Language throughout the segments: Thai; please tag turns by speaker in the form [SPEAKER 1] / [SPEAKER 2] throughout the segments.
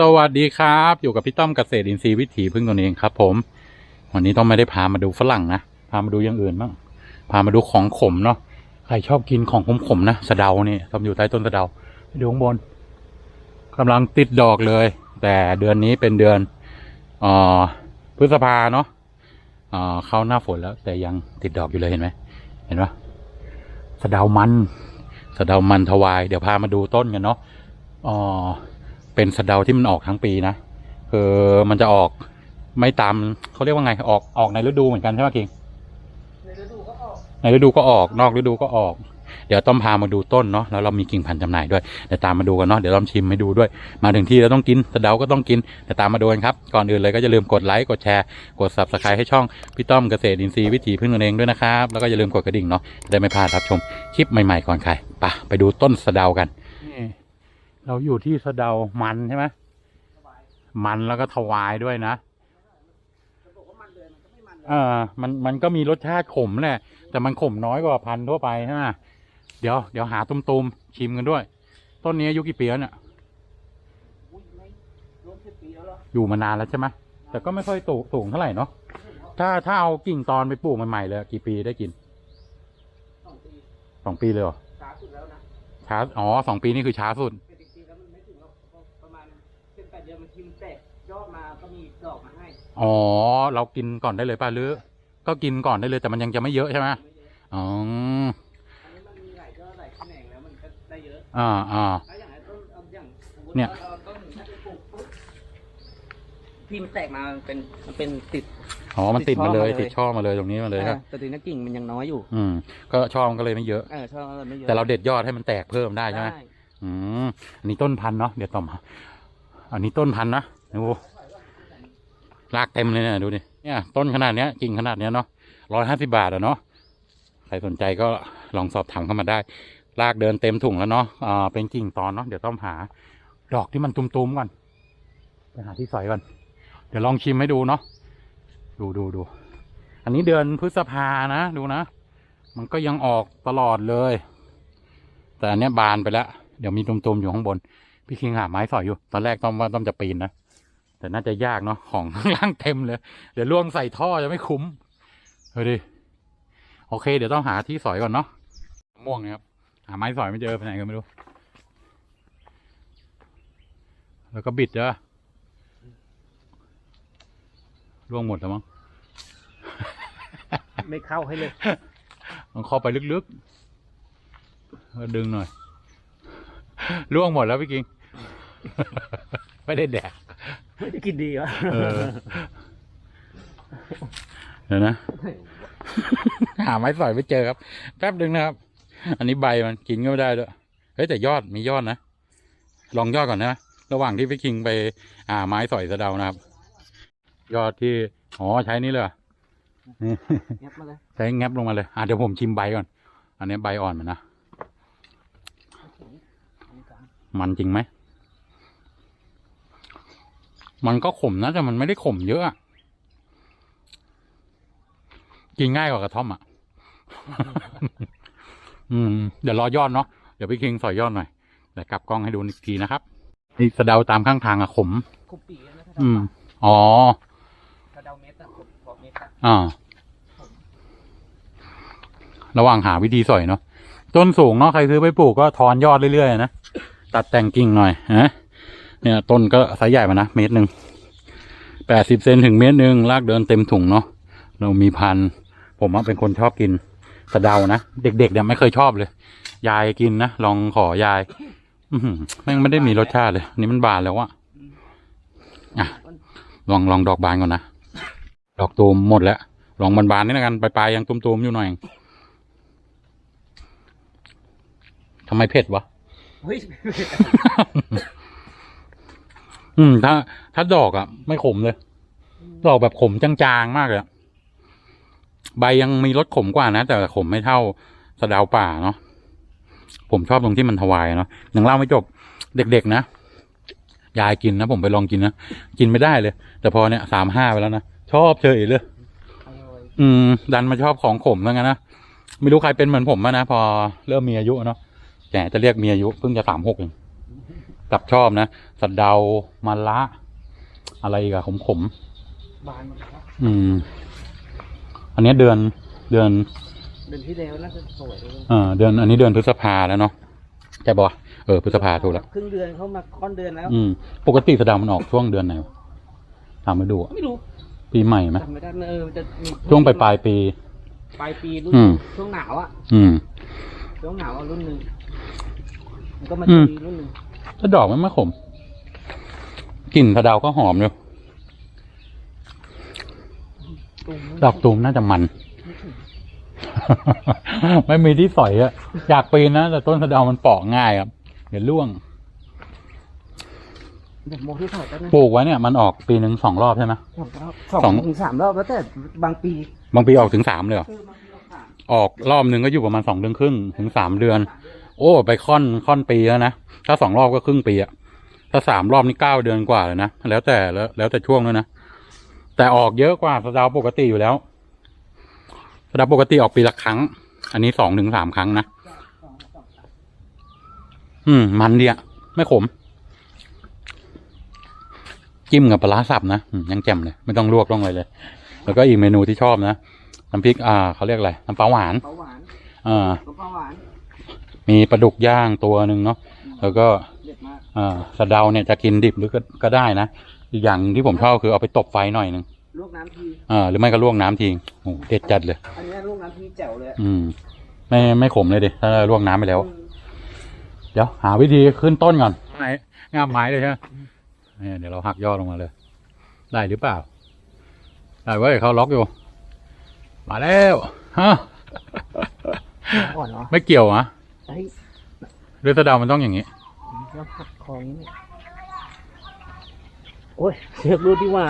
[SPEAKER 1] สวัสดีครับ อยู่กับพี่ต้อมเกษตรอินทรีย์วิถีพึ่งตนเองครับ ผม วันนี้ต้องไม่ได้พามาดูฝรั่งนะพามาดูอย่างอื่นบ้างพามาดูของขมเนาะใครชอบกินของขมๆนะสะเดาเนี่ยทำอยู่ใต้ต้นสะเดาไปดูข้างบนกำลังติดดอกเลย แต่เดือนนี้เป็นเดือนออพฤษภาเนาะเอ่อเข้าหน้าฝนแล้ว แต่ยังติดดอกอยู่เลยเห็นไหมเห็นปะสะเดามันสะเดามันทวาย เดี๋ยวพามาดูต้นกันเนาะอ๋อ เป็นสะเดาที่มันออกทั้งปีนะคือมันจะออกไม่ตามเขาเรียกว่าไงออกออกในฤดูเหมือนกันใช่ไหมคิง
[SPEAKER 2] ในฤดูก็ออก
[SPEAKER 1] ในฤดูก็ออก นอกฤดูก็ออก เดี๋ยวต้องพามาดูต้นเนาะแล้วเรามีกิ่งพันธุ์จำหน่ายด้วยเดี๋ยวตามมาดูกันเนาะเดี๋ยวเราชิมให้ดูด้วย มาถึงที่เราต้องกินสะเดาก็ต้องกินเดี๋ยวตามมาดูกันครับก่อนอื่นเลยก็อย่าลืมกดไลค์กดแชร์กด subscribe ให้ช่องพี่ต้อมเกษตรอินทรีย์วิถีพึ่งตนเองด้วยนะครับแล้วก็อย่าลืมกดกระดิ่งเนาะจะได้ไม่พลาดรับชมคลิปใหม่ๆก่อนใครไปไปดูต้นสะเดากัน เราอยู่ที่สะเดามันใช่ไหมมันแล้วก็ถวายด้วยนะ
[SPEAKER 2] จะบอกว่ามันเลยมันก็ไม่มันเลย
[SPEAKER 1] เออมันมันก็มีรสชาติขมแหละ แต่มันขมน้อยกว่าพันธุ์ทั่วไปใช่ไหมเดี๋ยวเดี๋ยวหาตุ้มๆชิมกันด้วย ต้นนี้อายุกี่ปีแล้วเนี่ย
[SPEAKER 2] อุ้ยไม่รวมสิบปีแล้วเหรอ
[SPEAKER 1] อยู่มานานแล้วใช่ไหมแต่ก็ไม่ค่อยสูงสูงเท่าไหร่เนาะถ้าถ้าเอากิ่งตอนไปปลูกใหม่ๆเลยกี่ปีได้กิน
[SPEAKER 2] สองปี
[SPEAKER 1] สองปีเลยเหรอ
[SPEAKER 2] ช้าสุดแล้วนะ
[SPEAKER 1] ช้าอ๋อสองปีนี่คือช้าสุด
[SPEAKER 2] ทิมแตกยอดมาก็มีดอกมาให้
[SPEAKER 1] อ๋อ เรากินก่อนได้เลยป่ะหรือ ก็กินก่อนได้เลยแต่มันยังจะไม่เยอะใช่ไหม
[SPEAKER 2] ไม่เยอะ
[SPEAKER 1] อ๋อ
[SPEAKER 2] อันนี้มันมีหลายยอดหลายแขนงแล้วมันก็ได้เยอะ
[SPEAKER 1] อ่าอ่า
[SPEAKER 2] ถ้าอย่างไอ้ต้นเอาอย่างสมมุติ
[SPEAKER 1] เนี่ย
[SPEAKER 2] เราเอาต้นหนึ่งถ้าไปปลูกปุ๊บที่มันแตกมามันเป็นมันเป็นติด
[SPEAKER 1] อ๋อมันติดมาเลย
[SPEAKER 2] ติ
[SPEAKER 1] ติ
[SPEAKER 2] ด
[SPEAKER 1] ด
[SPEAKER 2] ช่
[SPEAKER 1] ช่อ
[SPEAKER 2] อ
[SPEAKER 1] มาเลยตรงนี้มาเลย
[SPEAKER 2] อ่า
[SPEAKER 1] ครับ
[SPEAKER 2] แต่ทีนี้กิ่งมันยังน้อยอยู่
[SPEAKER 1] อืม ก็ช่อมันก็เลยไม่เยอะ
[SPEAKER 2] เออช่อมันไม่เยอะ
[SPEAKER 1] แต่เราเด็ดยอดให้มันแตกเพิ่มได้ใช่ไหมอืมอันนี้ต้นพันธุ์เนาะเดี๋ยวต่อมา อันนี้ต้นพันนะดูรากเต็มเลยเนี่ยดูดิเนี่ยต้นขนาดเนี้ยกิ่งขนาดเนี้ยเนาะร้อยห้าสิบาทอะเนาะใครสนใจก็ลองสอบถามเข้ามาได้ รากเดินเต็มถุงแล้วเนาะอ่าเป็นกิ่งตอนเนาะเดี๋ยวต้องหา ดอกที่มันตุ้มๆก่อนไปหาที่สอยก่อนเดี๋ยวลองชิมให้ดูเนาะดูดูดูอันนี้เดือนพฤษภานะดูนะ มันก็ยังออกตลอดเลย แต่อันเนี้ยบานไปแล้ว เดี๋ยวมีตุ่มๆอยู่ข้างบน พี่คิงหาไม้สอยอยู่ ตอนแรกต้องว่าต้องจะปีนนะ แต่น่าจะยากเนาะ ของข้างล่างเต็มเลย เดี๋ยวล่วงใส่ท่อจะไม่คุ้ม เฮ้ยดิ โอเค เดี๋ยวต้องหาที่สอยก่อนเนาะ ม่วงเนี่ยครับ หาไม้สอยไม่เจอไปไหนก็ไม่รู้ แล้วก็บิดเด้อล่วงหมดแล้วมั้ง
[SPEAKER 2] ไม่เข้าให้เลย
[SPEAKER 1] ต้องเข้าไปลึกๆแล้วดึงหน่อยล่วงหมดแล้วพี่กิง ไม่ได้แดก
[SPEAKER 2] ไม่ได้กินดีวะ
[SPEAKER 1] เออเดี๋ยวนะ หาไม้สอยไม่เจอครับ แป๊บดึงนะครับ อันนี้ใบมันกินก็ไม่ได้ด้วยเฮ้ยแต่ยอดมียอดนะ ลองยอดก่อนนะ ระหว่างที่พี่คิงไปอ่าไม้สอยสะเดานะครับ ยอดที่อ๋อใช้นี่เลยเหรอนี่
[SPEAKER 2] เงียบมาเลย
[SPEAKER 1] ใช้แงบลงมาเลย อะเดี๋ยวผมชิมใบก่อน อันนี้ใบอ่อนมันนะ มันจริงไหม มันก็ขมนะแต่มันไม่ได้ขมเยอะอะกินง่ายกว่ากระท่อมอะ อืม เดี๋ยวรอยอดเนาะ เดี๋ยวพี่คิงสอยยอดหน่อยเดี๋ยวกลับกล้องให้ดูอีกทีนะครับนี่สะเดาตามข้างทางอะขม
[SPEAKER 2] คุปปีนะถ้า
[SPEAKER 1] อืม
[SPEAKER 2] ดำ
[SPEAKER 1] อ๋อ
[SPEAKER 2] ถ้าเดาเม็ดอะผมบอกเม็ดอะ
[SPEAKER 1] อ่าระหว่างหาวิธีสอยเนาะ ต้นสูงเนาะใครซื้อไปปลูกก็ทอนยอดเรื่อยๆนะ ตัดแต่งกิ่งหน่อยนะ เนี่ยต้นก็ไซส์ใหญ่มานะเมตรหนึ่งแปดสิบเซนถึงเมตรหนึ่งลากเดินเต็มถุงเนาะเรามีพันผมว่าเป็นคนชอบกินสะเดานะ เด็กๆเนี่ยไม่เคยชอบเลย ยายกินนะ ลองขอยาย อืแม่งไม่ได้มีรสชาติเลย นี่มันบานแล้วอะอะ ลองลองดอกบานก่อนนะ ดอกตูมหมดแล้ว ลองบานนี่แล้วกันปลายๆยังตูมๆอยู่หน่อยทำไมเผ็ดวะ อืม ถ้า ถ้าดอกอะ่ะ ไม่ขมเลย ดอกแบบขมจางๆมากเลยอะใบยังมีรสขมกว่านะแต่ขมไม่เท่าสะเดาวป่าเนาะผมชอบตรงที่มันถวายเนาะยังเล่าไม่จบ เด็กๆนะยายกินนะผมไปลองกินนะกินไม่ได้เลย แต่พอเนี่ยสามห้าไปแล้วนะชอบเฉยเลยอืม ดันมาชอบของขมแล้วงั้นนะไม่รู้ใครเป็นเหมือนผมอะนะพอเริ่มมีอายุเนาะแกจะเรียกมีอายุเพิ่งจะสามหกเอง กับชอบนะสะเดามะละ อะไรอีกอะขมขม
[SPEAKER 2] บานหมดแล้ว
[SPEAKER 1] ๆอืม อันเนี้ยเดือนเดือน
[SPEAKER 2] เดือนที่แล้วน่าจะสวยเลย
[SPEAKER 1] เออเดือนอันนี้เดือนพฤษภาแล้วเนาะใช่ปะวะเออพฤษภาถูกแล้ว
[SPEAKER 2] ครึ่งเดือนเขามาค่อนเดือนแล้ว
[SPEAKER 1] อืม ปกติสะเดามันออกช่วงเดือนไหนวะถามมาดูอะ
[SPEAKER 2] ไม่รู้
[SPEAKER 1] ปีใหม่ไหม
[SPEAKER 2] จำไม่ได้เออมันจะมี
[SPEAKER 1] ช่วงปลายปลายปี
[SPEAKER 2] ปลายปีรุ่น
[SPEAKER 1] อืม
[SPEAKER 2] ช่วงหนาวอะ
[SPEAKER 1] อืม
[SPEAKER 2] ช่วงหนาวอะรุ่นหนึ่งมันก็มา
[SPEAKER 1] อืม
[SPEAKER 2] ตีรุ่นหนึ่ง
[SPEAKER 1] ถ้าดอกมันไม่ขมกลิ่นสะเดาก็หอมอยู่
[SPEAKER 2] ตุ่ม
[SPEAKER 1] ดอกตูมน่าจะมัน ไม่มีที่สอยอะอยากปีนนะแต่ต้นสะเดามันปอกง่ายครับ เดี๋ยวร่วง
[SPEAKER 2] เดี๋ยวโมที่ถอยกันนะ
[SPEAKER 1] ปลูกไว้เนี่ยมันออกปีหนึ่งสองรอบใช่ไหม
[SPEAKER 2] สองรอบสอง
[SPEAKER 1] สอง
[SPEAKER 2] ถึงสามรอบแล้วแต่บางปี
[SPEAKER 1] บางปีออกถึงสามเลยเหรอ
[SPEAKER 2] คือบางปีเราขาด
[SPEAKER 1] ออกรอบหนึ่งก็อยู่ประมาณสองเดือนครึ่งถึงสามเดือน โอ้ไปค่อนค่อนปีแล้วนะ ถ้าสองรอบก็ครึ่งปีอะถ้าสามรอบนี่เก้าเดือนกว่าเลยนะ แล้วแต่แล้วแล้วแต่ช่วงด้วยนะ แต่ออกเยอะกว่าสะเดาปกติอยู่แล้วสะเดาปกติออกปีละครั้ง อันนี้สองถึงสามครั้งนะ
[SPEAKER 2] สองสองสาม
[SPEAKER 1] อืม มันดีอะไม่ขม จิ้มกับปลาร้าสับนะอืมยังแจ่มเลย ไม่ต้องลวกต้องอะไรเลย แล้วก็อีกเมนูที่ชอบนะ น้ำพริก อ่าเขาเรียกอะไร น้ำปลาหวาน
[SPEAKER 2] เปาหวาน
[SPEAKER 1] อ่า
[SPEAKER 2] น้ำปลาหวาน
[SPEAKER 1] มีปลาดุกย่างตัวหนึ่งเนาะแล้วก็
[SPEAKER 2] เด็ดมาก
[SPEAKER 1] อ่าสะเดาเนี่ยจะกินดิบหรือก็ก็ได้นะอีกอย่างที่ผมชอบคือเอาไปตบไฟหน่อยหนึ่ง
[SPEAKER 2] ลวกน้ำที
[SPEAKER 1] อ่าหรือไม่ก็ลวกน้ำทิ้งโอ้โหเด็ดจัดเลย
[SPEAKER 2] อันนี้ลวกน้ำทีแจ๋วเลย
[SPEAKER 1] อืม ไม่ไม่ขมเลยดิถ้าลวกน้ำไปแล้ว
[SPEAKER 2] อืม
[SPEAKER 1] เดี๋ยวหาวิธีขึ้นต้นก่อนไหนงามไม้เลยใช่ไหมเนี่ยเดี๋ยวเราหักยอดลงมาเลย ได้หรือเปล่า ได้เว้ยเขาล็อกอยู่ มาแล้วฮะ
[SPEAKER 2] อ่อนเหรอ
[SPEAKER 1] ไม่เกี่ยวอะ
[SPEAKER 2] เฮ้ย
[SPEAKER 1] ด้วยสะเดามันต้องอย่างนี้
[SPEAKER 2] เราหักคอนี้เนี่ยโอ้ยเชือกรูดดีกว่า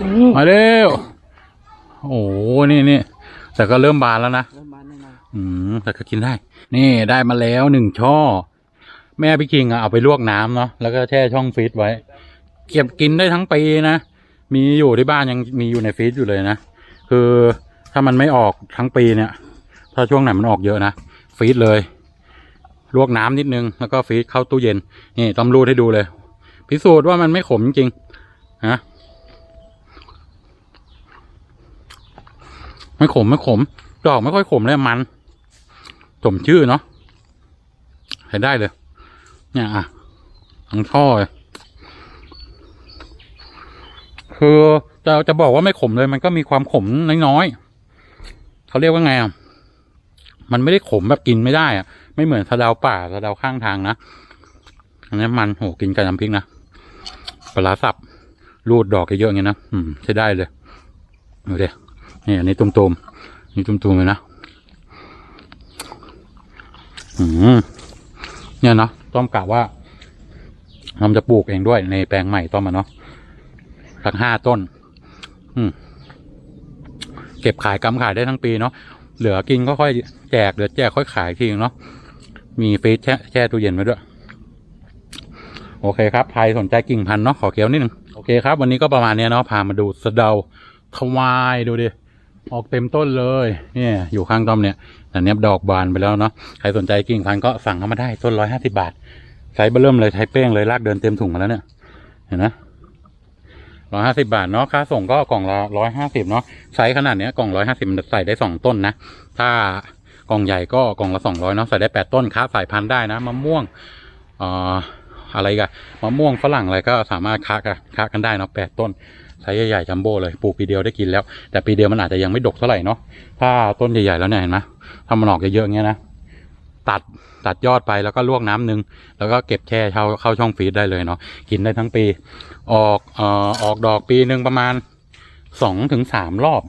[SPEAKER 2] นี่
[SPEAKER 1] มาเร็ว โอ้โห นี่นี่ แต่ก็เริ่มบานแล้วนะ
[SPEAKER 2] เริ่มบานแน่นอน
[SPEAKER 1] อืม แต่ก็กินได้ นี่ได้มาแล้วหนึ่งช่อ แม่พี่คิงอะเอาไปลวกน้ำเนาะ แล้วก็แช่ช่องฟรีซไว้ เก็บกินได้ทั้งปีนะ มีอยู่ที่บ้านยังมีอยู่ในฟรีซอยู่เลยนะ คือถ้ามันไม่ออกทั้งปีเนี่ย ถ้าช่วงไหนมันออกเยอะนะฟรีซเลย ลวกน้ำนิดนึงแล้วก็ฟรีซเข้าตู้เย็น นี่ต้องรูดให้ดูเลย พิสูจน์ว่ามันไม่ขมจริงๆฮะไม่ขมไม่ขม ดอกไม่ค่อยขมเลยมันสมชื่อเนาะใช้ได้เลย เนี่ยอะทั้งช่อเลยคือจะจะบอกว่าไม่ขมเลย มันก็มีความขมน้อยๆเขาเรียกว่าไงอะ มันไม่ได้ขมแบบกินไม่ได้อะไม่เหมือนสะเดาป่าสะเดาข้างทางนะอันนี้มันโหกินกับน้ำพริกนะปลาสับรูดดอกเยอะๆอย่างเงี้ยนะอืมใช้ได้เลยดูดินี่อันนี้ตุ่มๆนี่ตุ่มๆเลยนะอืมเนี่ยเนาะต้อมกะว่าเราจะปลูกเองด้วยในแปลงใหม่ต้อมมาเนาะสักห้าต้น อืมเก็บขายกำขายได้ทั้งปีเนาะ เหลือกินก็ค่อยแจกเหลือแจกค่อยขายทีนึงเนาะมีฟรีแช่แช่ตู้เย็นไว้ด้วย โอเคครับใครสนใจกิ่งพันธุ์เนาะขอเคี้ยวนิดนึงโอเคครับ วันนี้ก็ประมาณนี้เนาะพามาดูสะเดาทวายดูดิออกเต็มต้นเลยเนี่ยอยู่ข้างต้อมเนี่ยแต่เนี้ยดอกบานไปแล้วเนาะใครสนใจกิ่งพันธุ์ก็สั่งเข้ามาได้ต้นร้อยห้าสิบาทไซส์เบอร์เริ่มเลยไทยเป้งเลยลากเดินเต็มถุงมาแล้วเนี่ยเห็นนะ ร้อยห้าสิบาทเนาะค่าส่งก็กล่องละร้อยห้าสิบเนาะไซส์ขนาดเนี้ยกล่องร้อยห้าสิบใส่ได้สองต้นนะ ถ้ากล่องใหญ่ก็กล่องละสองร้อยเนาะใส่ได้แปดต้นค้าสายพันธุ์ได้นะมะม่วงเอ่ออะไรกันมะม่วงฝรั่งอะไรก็สามารถค้ากันค้ากันได้เนาะแปดต้นไซส์ใหญ่ๆจัมโบ้เลยปลูกปีเดียวได้กินแล้ว แต่ปีเดียวมันอาจจะยังไม่ดกเท่าไหร่เนาะถ้าต้นใหญ่ๆแล้วเนี่ยเห็นไหมถ้ามันออกเยอะๆอย่างเงี้ยนะ ตัดตัดยอดไปแล้วก็ลวกน้ำหนึ่งแล้วก็เก็บแช่เข้าเข้าช่องฟรีซได้เลยเนาะกินได้ทั้งปี ออกเอ่อออกดอกปีหนึ่งประมาณสองถึงสามรอบ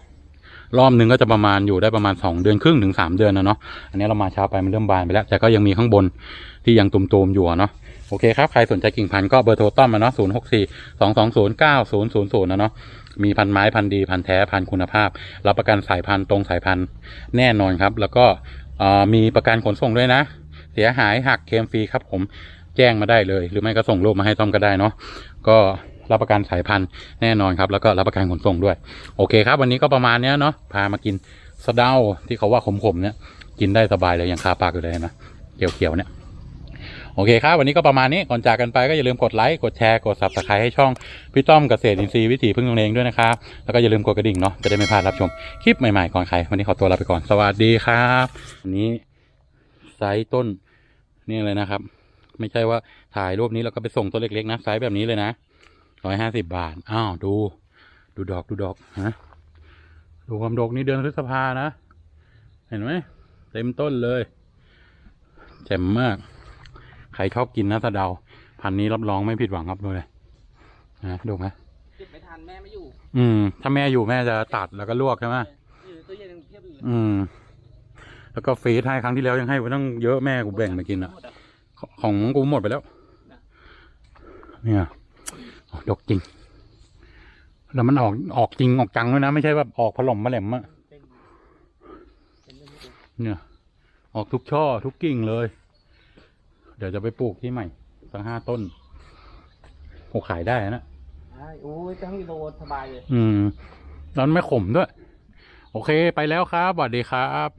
[SPEAKER 1] รอบหนึ่งก็จะประมาณอยู่ได้ประมาณสองเดือนครึ่งถึงสามเดือนนะเนาะอันนี้เรามาช้าไปมันเริ่มบานไปแล้ว แต่ก็ยังมีข้างบนที่ยังตุ่มๆอยู่เนาะโอเคครับ ใครสนใจกิ่งพันธุ์ก็เบอร์โทรต้อมมาเนาะศูนย์หกสี่สองสองศูนย์เก้าศูนย์ศูนย์ศูนย์นะเนาะ มีพันไม้พันดีพันแท้พันคุณภาพ รับประกันสายพันธุ์ตรงสายพันธุ์แน่นอนครับ แล้วก็ มีประกันขนส่งด้วยนะ เสียหายหักเคลมฟรีครับ ผมแจ้งมาได้เลย หรือไม่ก็ส่งรูปมาให้ต้อมก็ได้เนาะก็รับประกันสายพันธุ์แน่นอนครับแล้วก็รับประกันขนส่งด้วย โอเคครับ วันนี้ก็ประมาณเนี้ยเนาะพามากินสะเดาที่เขาว่าขมๆเนี่ยกินได้สบายเลยยังคาปากอยู่เลยนะเขียวๆเนี่ย โอเคครับวันนี้ก็ประมาณนี้ก่อนจากกันไปก็อย่าลืมกดไลค์กดแชร์กด subscribe ให้ช่องพี่ต้อมเกษตรอินทรีย์วิถีพึ่งตนเองด้วยนะครับแล้วก็อย่าลืมกดกระดิ่งเนาะจะได้ไม่พลาดรับชมคลิปใหม่ๆก่อนใครวันนี้ขอตัวลาไปก่อนสวัสดีครับอันนี้ไซส์ต้นนี่เลยนะครับ ไม่ใช่ว่าถ่ายรูปนี้แล้วก็ไปส่งตัวเล็กๆนะไซส์แบบนี้เลยนะร้อยห้าสิบบาทอ้าวดู ดูดอกดูดอกฮะดูความดกนี่เดือนพฤษภานะ เห็นไหมเต็มต้นเลยแจ่มมาก ใครชอบกินนะสะเดา พันธุ์นี้รับรองไม่ผิดหวังครับดูเลยนะดูไหม
[SPEAKER 2] เก็บไม่ทันแม่ไม่อยู่
[SPEAKER 1] อืม ถ้าแม่อยู่แม่จะตัดแล้วก็ลวกใช่ไหม
[SPEAKER 2] อยู่ตู้เย็นยังเทียบอยู่เลย
[SPEAKER 1] อืม แล้วก็ฟรีดให้ครั้งที่แล้วยังให้ไปตั้งเยอะแม่กูแบ่งไปกินอะ
[SPEAKER 2] หมด
[SPEAKER 1] ของกูหมดไปแล้ว เนี่ยดกจริง แล้วมันออกออกจริงออกจังด้วยนะ ไม่ใช่ว่าออกผลมมาแหลมอะ
[SPEAKER 2] เป็นเป็นเรื่องไม่ดี
[SPEAKER 1] เนี่ย ออกทุกช่อทุกกิ่งเลย เดี๋ยวจะไปปลูกที่ใหม่ สักห้าต้นโอ้ขายได้นะ
[SPEAKER 2] ใช่โอ้ยตั้งกิโลสบายเลย
[SPEAKER 1] อืมแล้วไม่ขมด้วย โอเคไปแล้วครับสวัสดีครับ